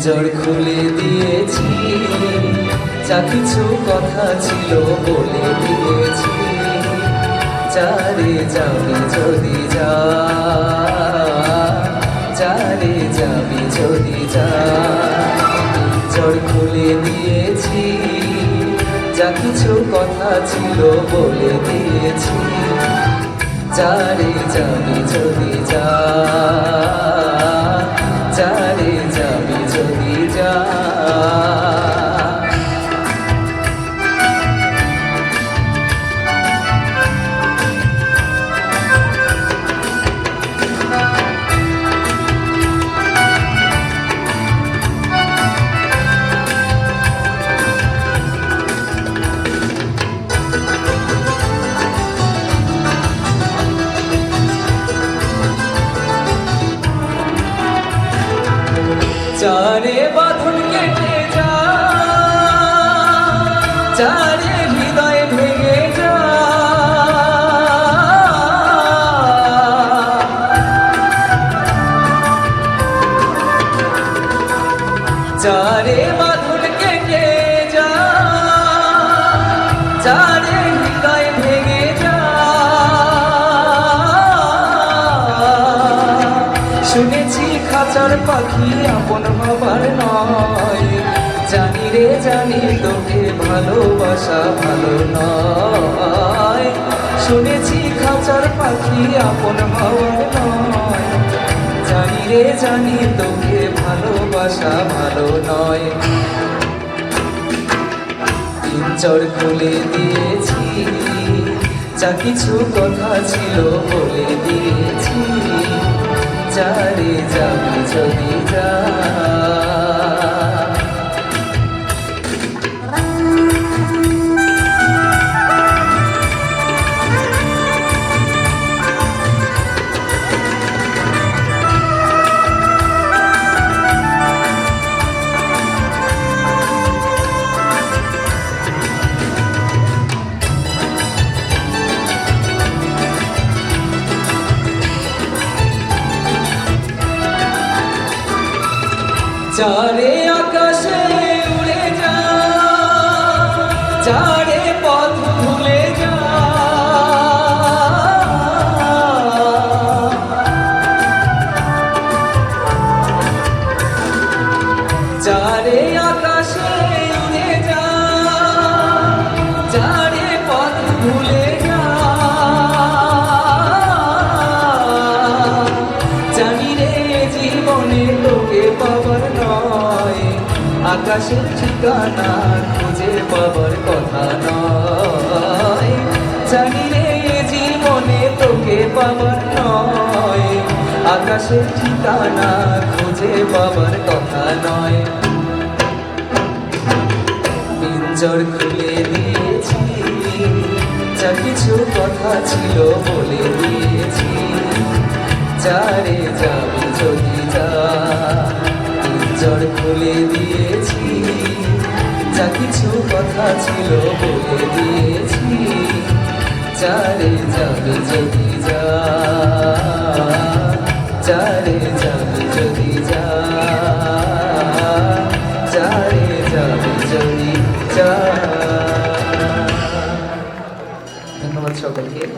পিঞ্জর খুলে দিয়েছি, যা কিছু কথা ছিল বলে দিয়েছি। চারে যাবি যদি যা চারে যাবি যদি যা। পিঞ্জর খুলে দিয়েছি, যা কিছু কথা ছিল বলে দিয়েছি। চারে যাবি যদি যা। চারে বাঁধন কেটে যা চারে হৃদয় ভেঙে যা। চারে বাঁধন কেটে যা চারে খাঁচার পাখি আপন ভাবার নয়। জানি রে, জানি তোকে ভালোবাসা ভালো নয়। শুনেছি খাঁচার পাখি আপন ভাবার নয়। জানি রে, জানি তোকে ভালোবাসা ভালো নয়। পিঞ্চর খুলে দিয়েছি, যা কিছু কথা ছিল বলে দিয়েছি। চারে যাবি যদি যা। চারে আকাশে উড়ে যা চারে পথ ভুলে যা। চারে আকাশে উড়ে যা চারে জীবনে তোকে পাবার নয়। আকাশের ঠিকানা খুঁজে পাবার কথা নয়। জানি রে জীবনে তোকে পাবার নয়। আকাশের ঠিকানা খুঁজে পাবার কথা নয়। পিঞ্জর খুলে দিয়েছি, যা কিছু কথা ছিল বলে দিয়েছি। চারে যাবি যদি যা পিঞ্জর খুলে দিয়েছি, যা কিছু কথা ছিল বলে দিয়েছি। চারে যাবি যদি যা চারে যাবি যদি যা চারে যাবি যদি যা ধন্যবাদ সকলকে।